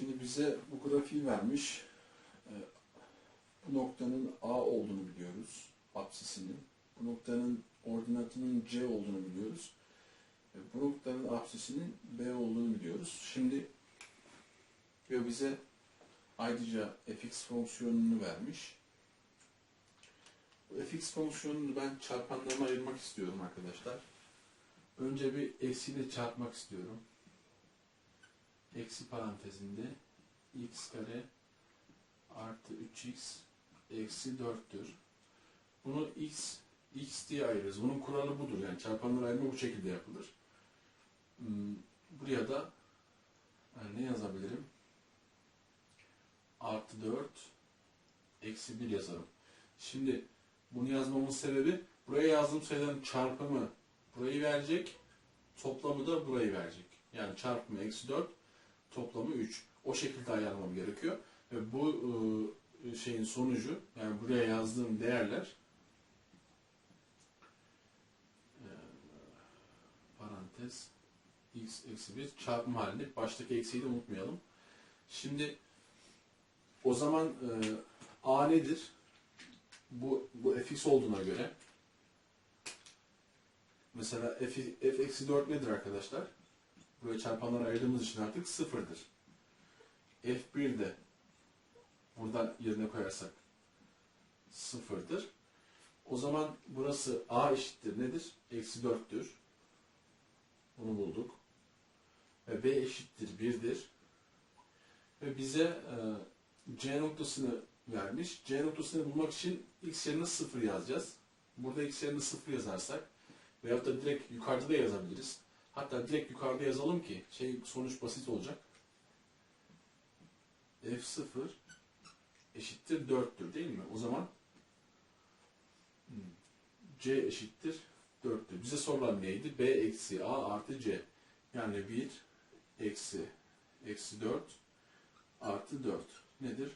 Şimdi bize bu grafiği vermiş. Ee, Bu noktanın A olduğunu biliyoruz. Apsisinin. Bu noktanın ordinatının C olduğunu biliyoruz. Ve Bu noktanın apsisinin B olduğunu biliyoruz. Şimdi ve bize ayrıca fx fonksiyonunu vermiş. Bu fx fonksiyonunu ben çarpanlarına ayırmak istiyorum arkadaşlar. Önce bir eksiyle çarpmak istiyorum. Eksi parantezinde x kare artı 3x eksi 4'tür. Bunu x x diye ayırırız. Bunun kuralı budur. Yani çarpanları ayırma bu şekilde yapılır. Hmm, Buraya da yani ne yazabilirim? Artı 4 eksi 1 yazarım. Şimdi bunu yazmamın sebebi buraya yazdığım sayıların çarpımı burayı verecek, toplamı da burayı verecek. Yani çarpımı eksi 4, toplamı 3. O şekilde ayarlamam gerekiyor. Ve bu e, şeyin sonucu, yani buraya yazdığım değerler e, parantez x eksi 1 çarpım halinde. Baştaki eksiği de unutmayalım. Şimdi o zaman e, a nedir? Bu, bu fx olduğuna göre mesela f, f eksi 4 nedir arkadaşlar? Buraya çarpanları ayırdığımız için artık sıfırdır. f1 de buradan yerine koyarsak sıfırdır. O zaman burası a eşittir nedir? Eksi 4'tür. Bunu bulduk. Ve b eşittir 1'dir. Ve bize e, c noktasını vermiş. C noktasını bulmak için x yerine 0 yazacağız. Burada x yerine 0 yazarsak veyahut da direkt yukarıda da yazabiliriz. Hatta direkt yukarıda yazalım ki şey sonuç basit olacak. F0 eşittir 4'tür değil mi? O zaman hmm, C eşittir 4'tür. Bize sorulan neydi? B eksi A artı C. Yani 1 eksi eksi 4 artı 4 nedir?